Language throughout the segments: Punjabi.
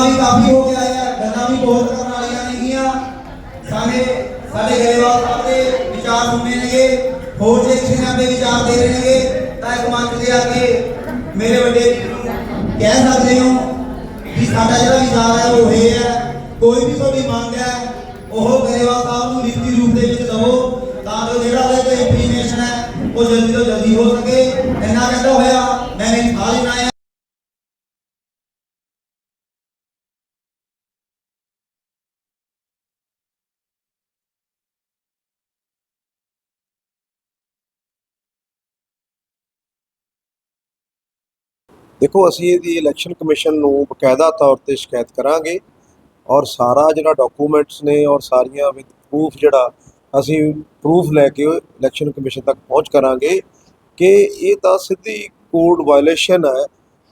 ਵੀ ਕਾਫੀ ਹੋ ਗਿਆ ਹੈ ਗੱਲਾਂ ਵੀ ਬਹੁਤ ਕਰਨ ਵਾਲੀਆਂ ਨੇਗੀਆਂ ਸਾਡੇ ਸਾਡੇ ਗਰੇਵਾਲ ਸਾਹਿਬ ਦੇ ਵਿਚਾਰ ਸੁਣਨੇ ਨੇਗੇ ਹੋਰ ਜੇ ਕਿਸੇ ਨਾਲ ਦੇ ਵਿਚਾਰ ਦੇ ਰਹੇ ਨੇਗੇ ਤਾਂ ਇੱਕ ਮੰਚ ਤੇ ਆ ਕੇ ਮੇਰੇ ਵੱਡੇ ਵੀਰ ਨੂੰ ਕਹਿ ਸਕਦੇ ਹੋ ਕਿ ਸਾਡਾ ਜਿਹੜਾ ਵਿਚਾਰ ਹੈ ਉਹ ਇਹ ਹੈ ਕੋਈ ਵੀ ਤੁਹਾਡੀ ਮੰਗ ਹੈ ਉਹ ਗਰੇਵਾਲ ਸਾਹਿਬ ਨੂੰ ਲਿਖਤੀ ਰੂਪ ਦੇ ਵਿੱਚ ਦਵੋ ਤਾਂ ਜੋ ਜਿਹੜਾ ਉਹਦੇ ਤੇ ਇੰਪਲੀਮੇਸ਼ਨ ਹੈ ਉਹ ਜਲਦੀ ਤੋਂ ਜਲਦੀ ਹੋ ਸਕੇ ਇੰਨਾ ਕਹਿੰਦਾ ਹੋਇਆ ਮੈਂ ਮੇਰੀ ਥਾਲੀ ਬਣਾਇਆ ਦੇਖੋ, ਅਸੀਂ ਇਹਦੀ ਇਲੈਕਸ਼ਨ ਕਮਿਸ਼ਨ ਨੂੰ ਬਕਾਇਦਾ ਤੌਰ ਤੇ ਸ਼ਿਕਾਇਤ ਕਰਾਂਗੇ ਔਰ ਸਾਰਾ ਜਿਹੜਾ ਡਾਕੂਮੈਂਟਸ ਨੇ ਔਰ ਸਾਰੀਆਂ ਵਿਦ ਪ੍ਰੂਫ ਜਿਹੜਾ ਅਸੀਂ ਪ੍ਰੂਫ ਲੈ ਕੇ ਇਲੈਕਸ਼ਨ ਕਮਿਸ਼ਨ ਤੱਕ ਪਹੁੰਚ ਕਰਾਂਗੇ ਕਿ ਇਹ ਤਾਂ ਸਿੱਧੀ ਕੋਡ ਵਾਇਲੇਸ਼ਨ ਹੈ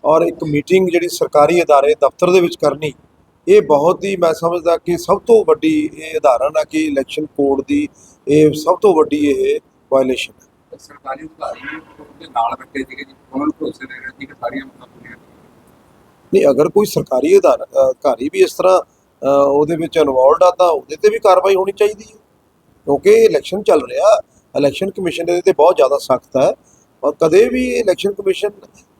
ਔਰ ਇੱਕ ਮੀਟਿੰਗ ਜਿਹੜੀ ਸਰਕਾਰੀ ਅਦਾਰੇ ਦਫ਼ਤਰ ਦੇ ਵਿੱਚ ਕਰਨੀ, ਇਹ ਬਹੁਤ ਹੀ ਮੈਂ ਸਮਝਦਾ ਕਿ ਸਭ ਤੋਂ ਵੱਡੀ ਇਹ ਉਦਾਹਰਨ ਆ ਕਿ ਇਲੈਕਸ਼ਨ ਕੋਡ ਦੀ ਇਹ ਸਭ ਤੋਂ ਵੱਡੀ ਇਹ ਵਾਇਲੇਸ਼ਨ ਹੈ। ਸਰਕਾਰੀ ਅਧਿਕਾਰੀ ਉਹਦੇ ਨਾਲ ਬੈਠੇ ਸੀਗੇ ਜੀ ਉਹਨਾਂ ਭਰੋਸੇ ਦੇ ਰਹੇ ਸੀ ਕਿ ਸਾਰੀਆਂ ਮੰਗਾਂ ਪੂਰੀਆਂ ਨਹੀਂ ਅਗਰ ਕੋਈ ਸਰਕਾਰੀ ਅਧਿਕਾਰੀ ਵੀ ਇਸ ਤਰ੍ਹਾਂ ਉਹਦੇ ਵਿੱਚ ਇਨਵੋਲਡ ਆ ਤਾਂ ਉਹਦੇ ਤੇ ਵੀ ਕਾਰਵਾਈ ਹੋਣੀ ਚਾਹੀਦੀ ਹੈ। ਕਿਉਂਕਿ ਇਲੈਕਸ਼ਨ ਚੱਲ ਰਿਹਾ ਇਲੈਕਸ਼ਨ ਕਮਿਸ਼ਨ ਇਹਦੇ ਤੇ ਬਹੁਤ ਜ਼ਿਆਦਾ ਸਖਤ ਹੈ। ਔਰ ਕਦੇ ਵੀ ਇਲੈਕਸ਼ਨ ਕਮਿਸ਼ਨ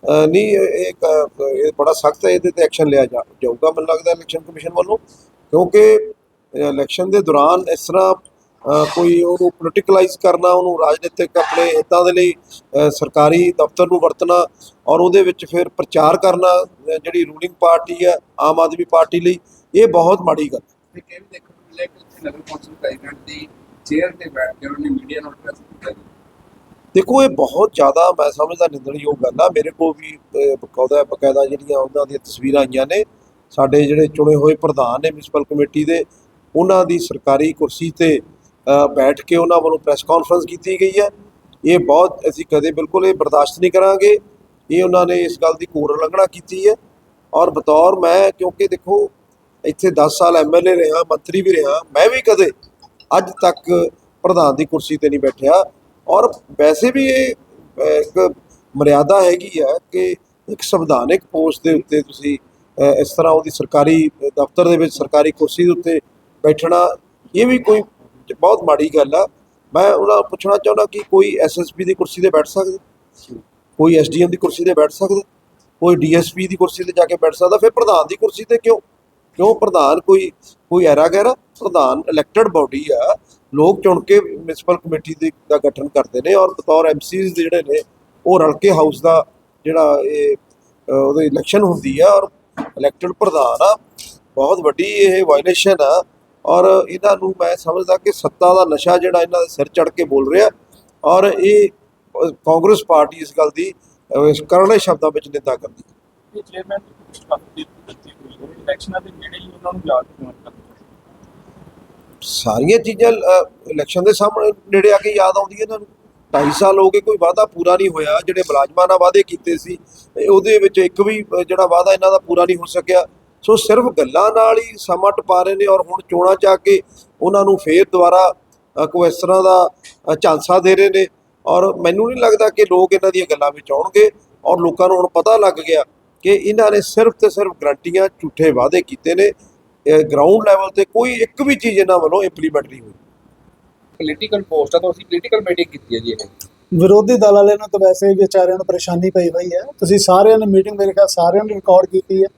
ਨਹੀਂ ਇੱਕ, ਇਹ ਬੜਾ ਸਖਤ ਹੈ ਇਹਦੇ ਤੇ ਐਕਸ਼ਨ ਲਿਆ ਜਾਊਗਾ ਮੈਨੂੰ ਲੱਗਦਾ ਇਲੈਕਸ਼ਨ ਕਮਿਸ਼ਨ ਵੱਲੋਂ। ਕਿਉਂਕਿ ਇਲੈਕਸ਼ਨ ਦੇ ਦੌਰਾਨ ਇਸ ਤਰ੍ਹਾਂ ਕੋਈ ਉਹਨੂੰ ਪੋਲੀਟੀਕਲਾਈਜ਼ ਕਰਨਾ ਉਹਨੂੰ ਰਾਜਨੀਤਿਕ ਆਪਣੇ ਹਿੱਤਾਂ ਦੇ ਲਈ ਸਰਕਾਰੀ ਦਫ਼ਤਰ ਨੂੰ ਵਰਤਣਾ ਔਰ ਉਹਦੇ ਵਿੱਚ ਫਿਰ ਪ੍ਰਚਾਰ ਕਰਨਾ ਜਿਹੜੀ ਰੂਲਿੰਗ ਪਾਰਟੀ ਹੈ ਆਮ ਆਦਮੀ ਪਾਰਟੀ ਲਈ ਇਹ ਬਹੁਤ ਮਾੜੀ ਗੱਲ ਹੈ। ਤੇ ਇਹ ਵੀ ਦੇਖਣ ਨੂੰ ਮਿਲਿਆ ਕਿ ਉੱਥੇ ਨਗਰ ਕੌਂਸਲ ਪ੍ਰੈਜ਼ੀਡੈਂਟ ਦੀ ਚੇਅਰ ਤੇ ਬੈਠ ਕੇ ਉਹਨਾਂ ਨੇ ਮੀਡੀਆ ਨਾਲ ਪ੍ਰੈਸ ਕੀਤਾ ਜੀ? ਦੇਖੋ ਇਹ ਬਹੁਤ ਜ਼ਿਆਦਾ ਮੈਂ ਸਮਝਦਾ ਨਿੰਦਣਯੋਗ ਗੱਲ ਆ। ਮੇਰੇ ਕੋਲ ਵੀ ਅਹ, ਬਕਾਇਦਾ ਬਕਾਇਦਾ ਜਿਹੜੀਆਂ ਉਹਨਾਂ ਦੀਆਂ ਤਸਵੀਰਾਂ ਆਈਆਂ ਨੇ ਸਾਡੇ ਜਿਹੜੇ ਚੁਣੇ ਹੋਏ ਪ੍ਰਧਾਨ ਨੇ ਮਿਊਨਿਸਪਲ ਕਮੇਟੀ ਦੇ ਉਹਨਾਂ ਦੀ ਸਰਕਾਰੀ ਕੁਰਸੀ ਤੇ ਬੈਠ ਕੇ ਉਹਨਾਂ ਵੱਲੋਂ ਪ੍ਰੈਸ ਕਾਨਫਰੰਸ ਕੀਤੀ ਗਈ ਹੈ। ਇਹ ਬਹੁਤ, ਅਸੀਂ ਕਦੇ ਬਿਲਕੁਲ ਇਹ ਬਰਦਾਸ਼ਤ ਨਹੀਂ ਕਰਾਂਗੇ। ਇਹ ਉਹਨਾਂ ਨੇ ਇਸ ਗੱਲ ਦੀ ਕੋਰ ਉਲੰਘਣਾ ਕੀਤੀ ਹੈ। ਔਰ ਬਤੌਰ ਮੈਂ, ਕਿਉਂਕਿ ਦੇਖੋ, ਇੱਥੇ 10 ਸਾਲ ਐਮਐਲਏ ਰਿਹਾ, ਮੰਤਰੀ ਵੀ ਰਿਹਾ, ਮੈਂ ਵੀ ਕਦੇ ਅੱਜ ਤੱਕ ਪ੍ਰਧਾਨ ਦੀ ਕੁਰਸੀ ਤੇ ਨਹੀਂ ਬੈਠਿਆ। ਔਰ ਵੈਸੇ ਵੀ ਇਹ ਇੱਕ ਮਰਿਆਦਾ ਹੈਗੀ ਆ ਕਿ ਇੱਕ ਸੰਵਿਧਾਨਿਕ ਪੋਸਟ ਦੇ ਉੱਤੇ ਤੁਸੀਂ ਇਸ ਤਰ੍ਹਾਂ ਉਹਦੀ ਸਰਕਾਰੀ ਦਫ਼ਤਰ ਦੇ ਵਿੱਚ ਸਰਕਾਰੀ ਕੁਰਸੀ ਦੇ ਉੱਤੇ ਬੈਠਣਾ, ਇਹ ਵੀ ਕੋਈ ਬਹੁਤ ਮਾੜੀ ਗੱਲ ਆ। ਮੈਂ ਉਹਨਾਂ ਨੂੰ ਪੁੱਛਣਾ ਚਾਹੁੰਦਾ ਕਿ ਕੋਈ ਐਸਐਸਪੀ ਦੀ ਕੁਰਸੀ ਤੇ ਬੈਠ ਸਕਦਾ? ਕੋਈ ਐਸਡੀਐਮ ਦੀ ਕੁਰਸੀ ਤੇ ਬੈਠ ਸਕਦਾ? ਕੋਈ ਡੀਐਸਪੀ ਦੀ ਕੁਰਸੀ ਤੇ ਜਾ ਕੇ ਬੈਠ ਸਕਦਾ? ਫਿਰ ਪ੍ਰਧਾਨ ਦੀ ਕੁਰਸੀ ਤੇ ਕਿਉਂ? ਕਿਉਂ ਪ੍ਰਧਾਨ ਕੋਈ ਕੋਈ ਐਰਾ ਗੈਰਾ? ਪ੍ਰਧਾਨ ਇਲੈਕਟਡ ਬਾਡੀ ਆ। ਲੋਕ ਚੁਣ ਕੇ ਮਿਊਨਿਸਪਲ ਕਮੇਟੀ ਦੇ ਦਾ ਗਠਨ ਕਰਦੇ ਨੇ ਔਰ ਬਤੌਰ ਐਮਸੀਜ਼ ਦੇ ਜਿਹੜੇ ਨੇ ਉਹ ਰਲ ਕੇ ਹਾਊਸ ਦਾ ਜਿਹੜਾ ਇਹ ਅ, ਉਹਦੀ ਇਲੈਕਸ਼ਨ ਹੁੰਦੀ ਆ ਔਰ ਇਲੈਕਟਡ ਪ੍ਰਧਾਨ ਆ। ਬਹੁਤ ਵੱਡੀ ਇਹ ਵਾਇਲੇਸ਼ਨ ਆ। ਔਰ ਇਹਨਾਂ ਨੂੰ ਮੈਂ ਸਮਝਦਾ ਕਿ ਸੱਤਾ ਦਾ ਨਸ਼ਾ ਜਿਹੜਾ ਇਹਨਾਂ ਦੇ ਸਿਰ ਚੜ ਕੇ ਬੋਲ ਰਿਹਾ ਔਰ ਇਹ ਕਾਂਗਰਸ ਪਾਰਟੀ ਇਸ ਗੱਲ ਦੀ ਕਰੜੇ ਸ਼ਬਦਾਂ ਵਿੱਚ ਨਿੰਦਾ ਕਰਦੀ ਹੈ। ਇਹ ਚੇਅਰਮੈਨ ਦੀ ਕੁਝ ਕਾਫੀ ਦਿੱਤੀ ਹੋਈ ਹੈ। ਇਲੈਕਸ਼ਨਾਂ ਦੇ ਨੇੜੇ ਹੀ ਉਹਨਾਂ ਨੂੰ ਯਾਦ ਕਿਉਂ ਕਰਨਾ ਸਾਰੀਆਂ ਚੀਜ਼ਾਂ ਇਲੈਕਸ਼ਨ ਦੇ ਸਾਹਮਣੇ ਨੇੜੇ ਆ ਕੇ ਯਾਦ ਆਉਂਦੀਆਂ ਇਹਨਾਂ ਨੂੰ। 2.5 ਸਾਲ ਹੋ ਗਏ ਕੋਈ ਵਾਅਦਾ ਪੂਰਾ ਨਹੀਂ ਹੋਇਆ। ਜਿਹੜੇ ਮੁਲਾਜ਼ਮਾਂ ਨਾਲ ਵਾਅਦੇ ਕੀਤੇ ਸੀ ਉਹਦੇ ਵਿੱਚ ਇੱਕ ਵੀ ਜਿਹੜਾ ਵਾਅਦਾ ਇਹਨਾਂ ਦਾ ਪੂਰਾ ਨਹੀਂ ਹੋ ਸਕਿਆ। ਸੋ ਸਿਰਫ ਗੱਲਾਂ ਨਾਲ ਹੀ ਸਮਾਂ ਟਪਾ ਰਹੇ ਨੇ ਔਰ ਹੁਣ ਚੋਣਾਂ ਚ ਆ ਕੇ ਉਹਨਾਂ ਨੂੰ ਫੇਰ ਦੁਬਾਰਾ ਕੋਈ ਇਸ ਤਰ੍ਹਾਂ ਦਾ ਝਾਂਸਾ ਦੇ ਰਹੇ ਨੇ ਔਰ ਮੈਨੂੰ ਨਹੀਂ ਲੱਗਦਾ ਕਿ ਲੋਕ ਇਹਨਾਂ ਦੀਆਂ ਗੱਲਾਂ ਵਿੱਚ ਆਉਣਗੇ ਔਰ ਲੋਕਾਂ ਨੂੰ ਹੁਣ ਪਤਾ ਲੱਗ ਗਿਆ ਕਿ ਇਹਨਾਂ ਨੇ ਸਿਰਫ ਤੇ ਸਿਰਫ ਗਰੰਟੀਆਂ ਝੂਠੇ ਵਾਅਦੇ ਕੀਤੇ ਨੇ ਗਰਾਊਂਡ ਲੈਵਲ ਤੇ ਕੋਈ ਇੱਕ ਵੀ ਚੀਜ਼ ਇਹਨਾਂ ਵੱਲੋਂ ਇੰਪਲੀਮੈਂਟ ਨਹੀਂ ਹੋਈ। ਪੋਲੀਟੀਕਲ ਪੋਸਟ ਆ ਤਾਂ ਅਸੀਂ ਪੋਲੀਟੀਕਲ ਮੀਟਿੰਗ ਕੀਤੀ ਹੈ ਜੀ ਇਹ। ਵਿਰੋਧੀ ਦਲ ਵਾਲਿਆਂ ਨੂੰ ਤਾਂ ਵੈਸੇ ਹੀ ਵਿਚਾਰਿਆਂ ਨੂੰ ਪਰੇਸ਼ਾਨੀ ਪਈ ਹੋਈ ਹੈ। ਤੁਸੀਂ ਸਾਰਿਆਂ ਨੇ ਮੀਟਿੰਗ ਮੇਰੇ ਖਿਆਲ ਸਾਰਿਆਂ ਨੇ ਰਿਕਾਰਡ ਕੀਤੀ ਹੈ।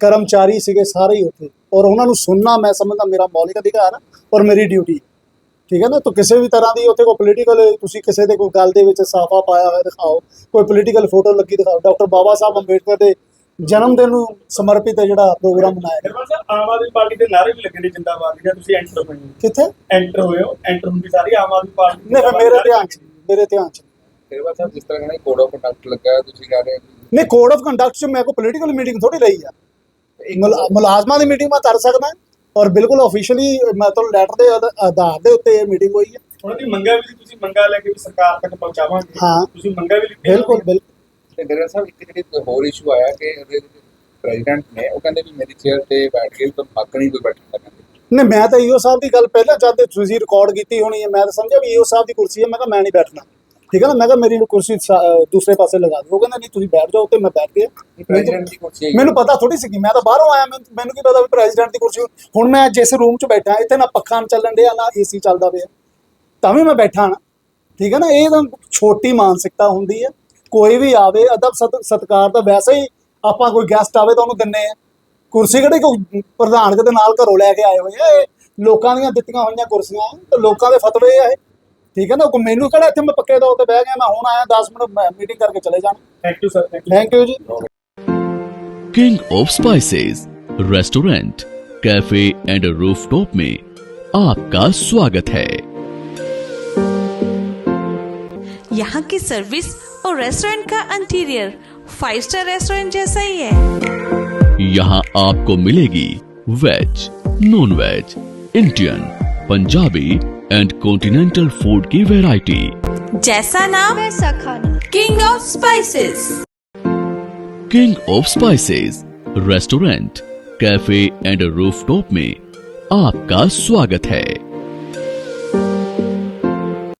ਕਰਮਚਾਰੀ ਸੀਗੇ ਸਾਰੇ ਹੀ ਉੱਥੇ। ਔਰ ਉਹਨਾਂ ਨੂੰ ਸੁਣਨਾ ਮੈਂ ਸਮਝਦਾ ਮੇਰਾ ਮੌਲਿਕ ਅਧਿਕਾਰ ਹੈ ਔਰ ਮੇਰੀ ਡਿਊਟੀ। ਠੀਕ ਹੈ ਨਾ? ਤਾਂ ਕਿਸੇ ਵੀ ਤਰ੍ਹਾਂ ਦੀ ਉੱਥੇ ਕੋਈ ਪੋਲੀਟੀਕਲ ਤੁਸੀਂ ਕਿਸੇ ਦੇ ਕੋਈ ਗੱਲ ਦੇ ਵਿੱਚ ਸਾਫਾ ਪਾਇਆ ਹੋਇਆ ਦਿਖਾਓ। ਕੋਈ ਪੋਲੀਟੀਕਲ ਫੋਟੋ ਲੱਗੀ ਦਿਖਾਓ। ਡਾਕਟਰ ਬਾਬਾ ਸਾਹਿਬ ਅੰਬੇਡਕਰ ਦੇ ਜਨਮ ਦਿਨ ਨੂੰ ਸਮਰਪਿਤ ਹੈ ਜਿਹੜਾ ਪ੍ਰੋਗਰਾਮ ਮਨਾਇਆ ਗਿਆ। ਸਾਹਿਬ ਆਮ ਆਦਮੀ ਪਾਰਟੀ ਦੇ ਨਾਰੇ ਵੀ ਲੱਗੇ ਨੇ ਜਿੰਦਾਬਾਦ ਦੇ। ਤੁਸੀਂ ਐਂਟਰ ਹੋਏ ਹੋ। ਕਿੱਥੇ? ਐਂਟਰ ਹੋਏ ਹੋ। ਐਂਟਰ ਹੁੰਦੀ ਸਾਰੀ ਆਮ ਆਦਮੀ ਪਾਰਟੀ ਨਹੀਂ ਮੇਰੇ ਧਿਆਨ ਚ ਮੇਰੇ ਧਿਆਨ ਚ ਨਹੀਂ। ਫਿਰ ਬਾਅਦ ਸਾਹਿਬ ਜਿਸ ਤਰ੍ਹਾਂ ਕਹਿੰਦੇ ਕੋਡ ਆਫ ਕੰਡਕਟ ਲੱਗਾ ਤੁਸੀਂ ਕਹਿ ਰਹੇ ਕਿ ਨਹੀਂ ਕੋਡ ਆਫ ਕੰਡਕਟ ਚ ਮੈਂ ਕੋਈ ਪੋਲੀਟੀਕਲ ਮੀਟਿੰਗ ਥੋੜੀ ਲਈ ਆ। ਮੁਲਾਜ਼ਮਾਂ ਦੀ ਮੀਟਿੰਗ ਮੈਂ ਕਰ ਸਕਦਾ ਔਰ ਬਿਲਕੁਲ ਆਫੀਸ਼ੀਅਲੀ ਮੈਂ ਤੁਹਾਨੂੰ ਲੈਟਰ ਦੇ ਆਧ- ਆਧਾਰ ਦੇ ਉੱਤੇ ਇਹ ਮੀਟਿੰਗ ਹੋਈ ਹੈ। ਉਹਨਾਂ ਦੀ ਮੰਗਾਂ ਵੀ ਤੁਸੀਂ ਮੰਗਾਂ ਲੈ ਕੇ ਵੀ ਸਰਕਾਰ ਤੱਕ ਪਹੁੰਚਾਵਾਂਗੇ। ਹਾਂ। ਤੁਸੀਂ ਮੰਗਾਂ ਵੀ ਲਿਖੀਆਂ ਬਿਲਕੁਲ ਬਿਲਕੁਲ। ਤੇ ਡੇਰਾ ਸਾਹਿਬ ਇੱਕ ਜਿਹੜੀ ਹੋਰ ਇਸ਼ੂ ਆਇਆ ਕਿ ਉਹਦੇ ਪ੍ਰੈਜ਼ੀਡੈਂਟ ਨੇ ਉਹ ਕਹਿੰਦੇ ਵੀ ਮੇਰੀ ਚੇਅਰ ਤੇ ਬੈਠ ਕੇ ਹੱਕ ਨਹੀਂ ਕੋਈ ਬੈਠਣ ਦਾ ਨਹੀਂ ਮੈਂ ਤਾਂ ਈਓ ਸਾਹਿਬ ਦੀ ਗੱਲ ਪਹਿਲਾਂ ਜਦ ਤੁਸੀਂ ਰਿਕਾਰਡ ਕੀਤੀ ਹੋਣੀ ਹੈ ਮੈਂ ਤਾਂ ਸਮਝਿਆ ਵੀ ਈਓ ਸਾਹਿਬ ਦੀ ਕੁਰਸੀ ਹੈ ਮੈਂ ਕਿਹਾ ਮੈਂ ਨਹੀਂ ਬੈਠਣਾ। ਠੀਕ ਹੈ ਨਾ? ਮੈਂ ਕਿਹਾ ਮੇਰੀ ਕੁਰਸੀ ਸਾ- ਦੂਸਰੇ ਪਾਸੇ ਲਗਾ ਦਿਓ। ਉਹ ਕਹਿੰਦਾ ਨਹੀਂ ਤੁਸੀਂ ਬੈਠ ਜਾਓ ਤੇ ਮੈਂ ਬੈਠ ਗਿਆ। ਪ੍ਰੈਜ਼ੀਡੈਂਟ ਦੀ ਕੁਰਸੀ ਹੈਗੀ। ਮੈਨੂੰ ਪਤਾ ਥੋੜੀ ਸੀ ਕਿ ਮੈਂ ਤਾਂ ਬਾਹਰੋਂ ਆਇਆ ਮੈਨੂੰ ਮੈਨੂੰ ਕੀ ਪਤਾ ਵੀ ਪ੍ਰੈਜ਼ੀਡੈਂਟ ਦੀ ਕੁਰਸੀ ਹੁਣ ਮੈਂ ਜਿਸ ਰੂਮ 'ਚ ਬੈਠਾ ਇੱਥੇ ਨਾ ਪੱਖਾ ਚੱਲਣ ਡਿਆ ਨਾ ਏਸੀ ਚੱਲਦਾ ਪਿਆ। ਤਾਂ ਵੀ ਮੈਂ ਬੈਠਾ ਨਾ। ਠੀਕ ਹੈ ਨਾ? ਇਹ ਤਾਂ ਛੋਟੀ ਮਾਨਸਿਕਤਾ ਹੁੰਦੀ ਹੈ। ਕੋਈ ਵੀ ਆਵੇ ਅਦਬ ਸਤ- ਸਤਿਕਾਰ ਤਾਂ ਵੈਸੇ ਹੀ ਆਪਾਂ ਕੋਈ ਗੈਸਟ ਆਵੇ ਤਾਂ ਉਹਨੂੰ ਦਿੰਨੇ ਆ। ਕੁਰਸੀ ਕਿਹੜੀ ਕੋਈ ਪ੍ਰਧਾਨ ਦੇ ਨਾਲ ਘਰੋਂ ਲੈ ਕੇ ਆਏ ਹੋਏ ਆ ਇਹ ਲੋਕਾਂ ਦੀਆਂ ਦਿੱਤੀਆਂ ਹੋਈਆਂ ਕੁਰਸੀਆਂ ਤੇ ਲੋਕਾਂ ਦੇ ਫਤਵੇ ਆ ਇਹ। ठीक है ना वो मेनू केड़ा इतने मैं पक्के तौर पर बह गया मैं हूँ आया दस मिनट मीटिंग करके चले जाना thank you sir thank you ji King of Spices Restaurant Cafe and Rooftop में आपका स्वागत है। यहाँ की सर्विस और रेस्टोरेंट का इंटीरियर फाइव स्टार रेस्टोरेंट जैसा ही है। यहाँ आपको मिलेगी veg non veg Indian Punjabi and continental food की वैरायटी जैसा नाम वैसा खाना king of spices king of spices restaurant cafe and rooftop में आपका स्वागत है